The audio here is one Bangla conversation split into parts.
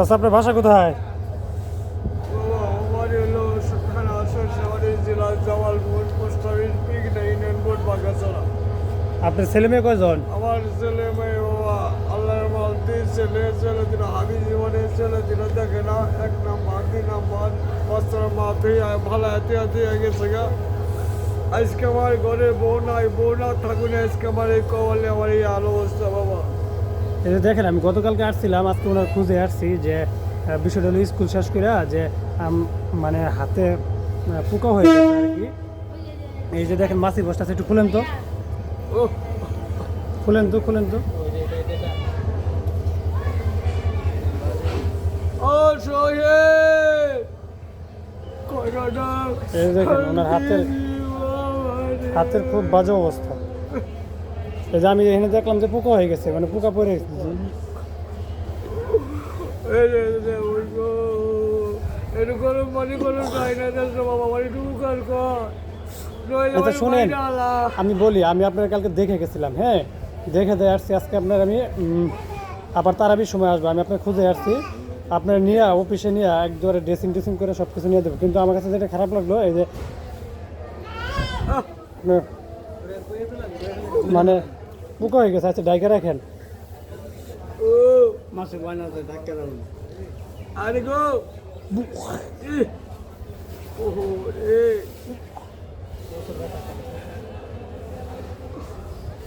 চাচা আপনার বাসা কোথায়? আপনার ছেলে মেয়ে কয়জন? আমার ছেলে মেয়ে বাবা আল্লাহর মাল দুই ছেলে ছেলে দিন হাবি জীবনে ছেলে দিন দেখে না। এক নাম্বার দুই নাম্বার বস্তার মা তুই ভালো হাতে হাতে গেছে গা। আজকে আমার ঘরে বউ নাই বউ না থাকুন আজকে আমার এই কবলে আমার এই আলো অবস্থা বাবা। এই যে দেখেন আমি গতকালকে আসছিলাম আজকে ওনার খুঁজে আসছি যে বিষয়টা হলো স্কুল শেষ করে যে মানে হাতে পোকা হয়ে গেছে আর কি। এই যে দেখেন মাছি বসটা আছে একটু খুলেন তো। ও খুলেন তো খুলেন তো। দেখেন ওনার হাতের হাতের খুব বাজে অবস্থা। যে আমি এখানে দেখলাম যে পোকা হয়ে গেছে মানে পোকা পড়ে গেছে। শুনেন আমি বলি আমি আপনার কালকে দেখে গেছিলাম হ্যাঁ? দেখে দিয়ে আসছি আজকে আপনার আমি আবার তারাবির সময় আসব আমি আপনার খুঁজে আসছি। আপনার নিয়ে অফিসে নিয়ে একবারে ড্রেসিং টেসিং করে সব কিছু নিয়ে দেবো কিন্তু আমার কাছে যেটা খারাপ লাগল এই যে মানে পোকা হয়ে গেছে আচ্ছা ডাইকে রাখেন। ও মাসে বানাতে ডাক্তার আরে গো। ওহো রে!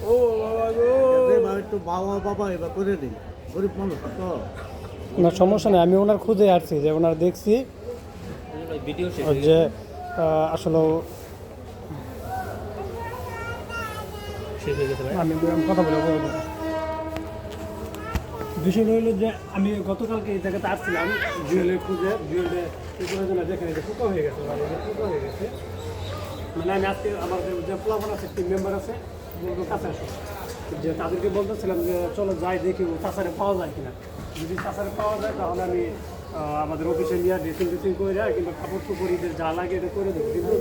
ও বাবা গো! একটু বাবা বাবা এবার করে দিন। গরিব মানুষ তো। ওনার সমস্যা নেই আমি ওনার খুঁজে আসছি যে ওনার দেখছি যে আসলে বিষয় হইল যে আমি গতকালকে এই জায়গাতে আসছিলাম, জুয়েলের খুঁজে জুয়েলে দেখেন যে পোকা হয়ে গেছে মানে এই হয়ে গেছে। মানে আমি আজকে আমার যে- প্লাবন আছে টিম মেম্বার আছে, বলব কাছে আসো যে তাদেরকে বলতেছিলাম যে, চলো যাই, দেখি ও চাষারে পাওয়া যায় কিনা। যদি চাষারে পাওয়া যায়, তাহলে আমি আমাদের অফিসে নিয়ে ড্রেসিং টেসিং করে কিংবা কাপড় টুপড় ঈদের যা লাগে এটা করে দেবো। কিন্তু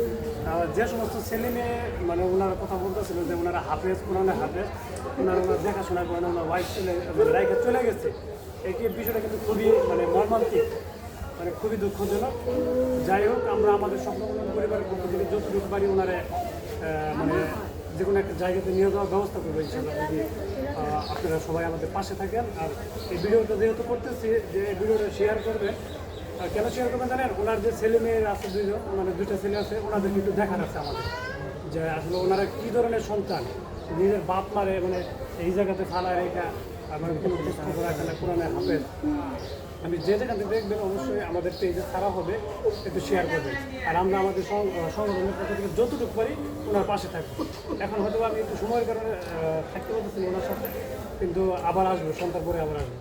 যে সমস্ত ছেলে মেয়ে মানে ওনারা কথা বলতেছিল যে ওনারা হাফেজ, কোরআনে হাফেজ, ওনারা ওনার দেখাশোনা করেন ওনার ওয়াইফ চলে মানে রাইখে চলে গেছে। কি বিষয়টা কিন্তু খুবই মানে মর্মান্তিক মানে খুবই দুঃখজনক। যাই হোক, আমরা আমাদের সম্পূর্ণ পরিবারের পক্ষ থেকে যতটুকু পারি ওনারে মানে যে কোনো একটা জায়গাতে নিয়ে যাওয়ার ব্যবস্থা করব ইনশাল্লাহ যদি আপনারা সবাই আমাদের পাশে থাকেন, আর এই ভিডিওটা যেহেতু করতেছি, যে ভিডিওটা শেয়ার করবেন কেন শেয়ার করবেন জানেন ওনার যে ছেলে মেয়ে আছে দুইজন মানে দুইটা ছেলে আছে, ওনাদেরকে একটু দেখার আছে আমাদের। যে আসলে ওনারা কী ধরনের সন্তান? নিজের বাপ মারে মানে এই জায়গাতে ফালায় রেখা, আমার কোনো পুস্তক রাখে না কোরআনে হাফেজ? আমি যে থেকে দেখবেন, অবশ্যই আমাদের পেজে ছাড়া হবে, একটু শেয়ার করবেন আর আমরা আমাদের সংগঠনের পক্ষ থেকে যতটুকু পারি, ওনার পাশে থাকব। এখন হয়তো আমি একটু সময়ের কারণে থাকতে পারতেছি ওনার সাথে, কিন্তু আবার আসব সন্তান পরে আবার আসব।